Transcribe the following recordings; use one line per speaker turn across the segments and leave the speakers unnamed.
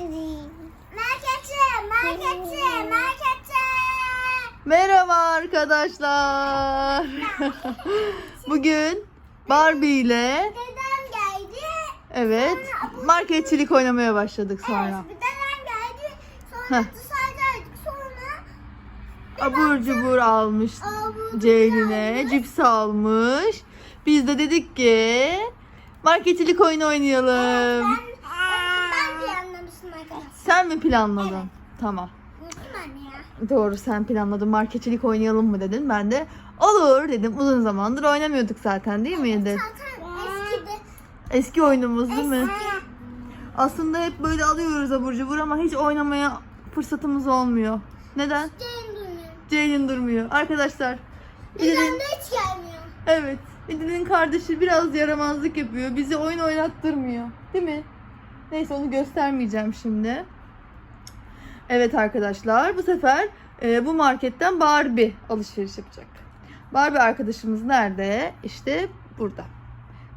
Marketçi, marketçi, marketçi.
Merhaba arkadaşlar. Bugün Barbie ile
Dedem geldi.
evet marketçilik oynamaya başladık sonra.
Evet, dedem geldi. Sonra
Heh.
dışarıdaydık. Sonra
Abur cubur almış
Abur
Ceylin'e, cips almış. Biz de dedik ki marketçilik oyunu oynayalım.
ben.
Sen mi planladın? Tamam.
Unuttum anne ya.
Doğru sen planladın marketçilik oynayalım mı dedin. Ben de olur dedim. Uzun zamandır oynamıyorduk zaten değil miydi?
Zaten eskidi.
Eski oyunumuz değil mi?
Eski.
Aslında hep böyle alıyoruz abur cubur ama hiç oynamaya fırsatımız olmuyor. Neden?
Ceylin duymuyor.
Ceylin durmuyor. Arkadaşlar İdil'in,
hiç gelmiyor.
evet İdil'in kardeşi biraz yaramazlık yapıyor. Bizi oyun oynattırmıyor. Değil mi? Neyse onu göstermeyeceğim şimdi. Evet arkadaşlar bu sefer e, bu marketten Barbie alışveriş yapacak. Barbie arkadaşımız nerede? İşte burada.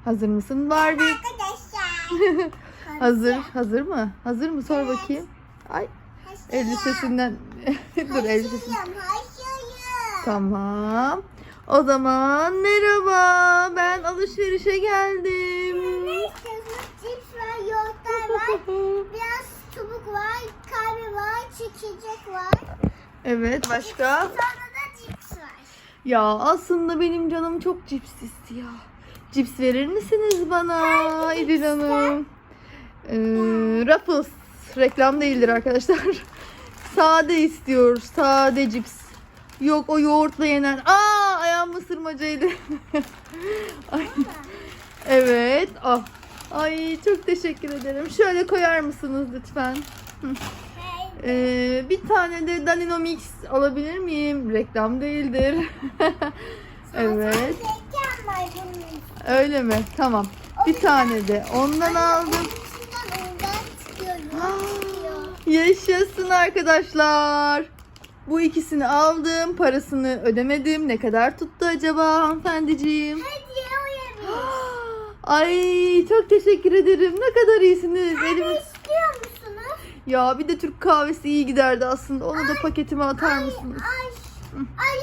Hazır mısın Barbie?
Arkadaşlar.
Hazır. Hazır mı? Hazır mı? Sor bakayım. Ay elbisesinden. Dur elbisesinden. Tamam. O zaman merhaba. Ben alışverişe geldim.
Cips var, yoğurtlar var, biraz çubuk var, kahve var.
Evet başka?
Sonra da cips var.
Ya aslında benim canım çok cips istiyor. Cips verir misiniz bana İdil Hanım? Ee, Ruffles reklam değildir arkadaşlar. Sade istiyoruz. Sade cips. Yok o yoğurtla yenen. Aa ayağım ısırmacaydı. Ay. Evet. Ah. Ay çok teşekkür ederim. Şöyle koyar mısınız lütfen? Ee, bir tane de Danino Mix alabilir miyim? Reklam değildir. evet. Öyle mi? Tamam. Bir tane de ondan aldım. Yaşasın arkadaşlar. Bu ikisini aldım. Parasını ödemedim. Ne kadar tuttu acaba hanımefendiciğim? Ay çok teşekkür ederim. Ne kadar iyisiniz.
Kahve
Elimi...
istiyor musunuz?
Ya bir de Türk kahvesi iyi giderdi aslında. Onu da paketime atar mısınız?
Ay,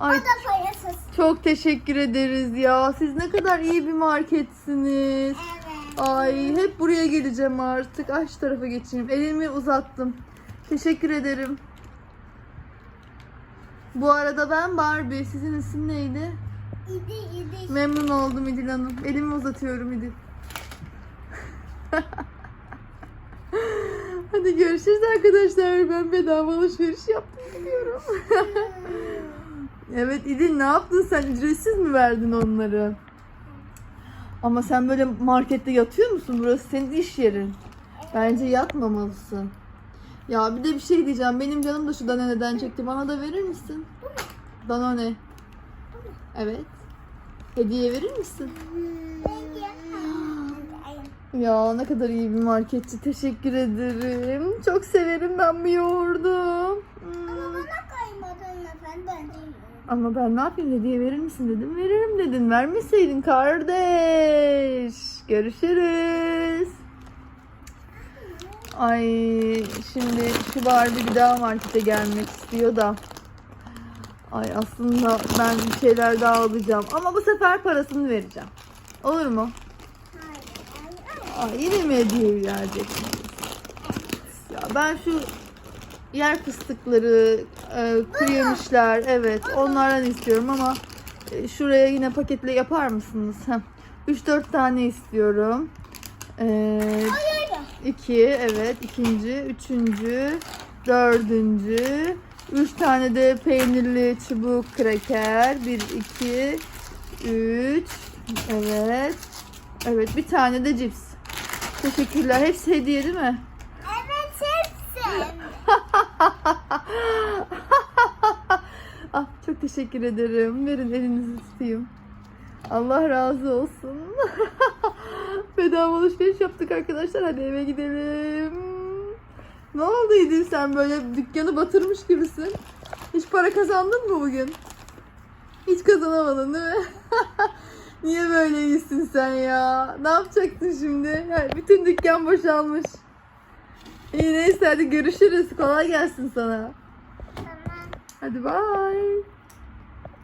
Ay
o da parasız.
çok teşekkür ederiz ya. Siz ne kadar iyi bir marketsiniz.
Evet.
Ay hep buraya geleceğim artık. Ay şu tarafa geçeyim. Elimi uzattım. Teşekkür ederim. Bu arada ben Barbie. Sizin isim neydi?
İdi idi.
Memnun oldum İdil Hanım. Elimi uzatıyorum İdil. Hadi görüşürüz arkadaşlar. Ben bedava alışveriş yaptım gidiyorum. evet İdil ne yaptın sen? Ücretsiz mi verdin onları? Ama sen böyle markette yatıyor musun? Burası senin iş yerin. Bence yatmamalısın. Ya bir de bir şey diyeceğim. Benim canım da şu Danone'den çekti. Bana da verir misin? Danone. Evet. Hediye verir misin? Ya ne kadar iyi bir marketçi. Teşekkür ederim. Çok severim ben bu yoğurdu. Hmm.
Ama bana kaymadın efendim ben değilim.
Ama ben ne yapayım hediye verir misin dedim. Veririm dedin. Vermeseydin kardeş. Görüşürüz. Ay şimdi şu Barbie bir daha markete gelmek istiyor da. Ay aslında ben bir şeyler daha alacağım. Ama bu sefer parasını vereceğim. Olur mu? Ay yine mi hediye vereceksiniz? Ya ben şu yer fıstıkları, e, kuru evet onlardan istiyorum ama e, şuraya yine paketle yapar mısınız? 3-4 tane istiyorum. Ee,
Hayır.
iki, evet ikinci, üçüncü, dördüncü, üç tane de peynirli çubuk kraker, bir, iki, üç, evet, evet bir tane de cips. Teşekkürler. Hepsi hediye değil mi?
Evet hepsi.
ah çok teşekkür ederim. Verin elinizi tutayım. Allah razı olsun. Bedava alışveriş yaptık arkadaşlar. Hadi eve gidelim. Ne oldu İdil sen böyle dükkanı batırmış gibisin? Hiç para kazandın mı bugün? Hiç kazanamadın değil mi? Niye böyle iyisin sen ya? Ne yapacaksın şimdi? Ha, Bütün dükkan boşalmış. İyi neyse hadi görüşürüz. Kolay gelsin sana.
Tamam.
Hadi bye.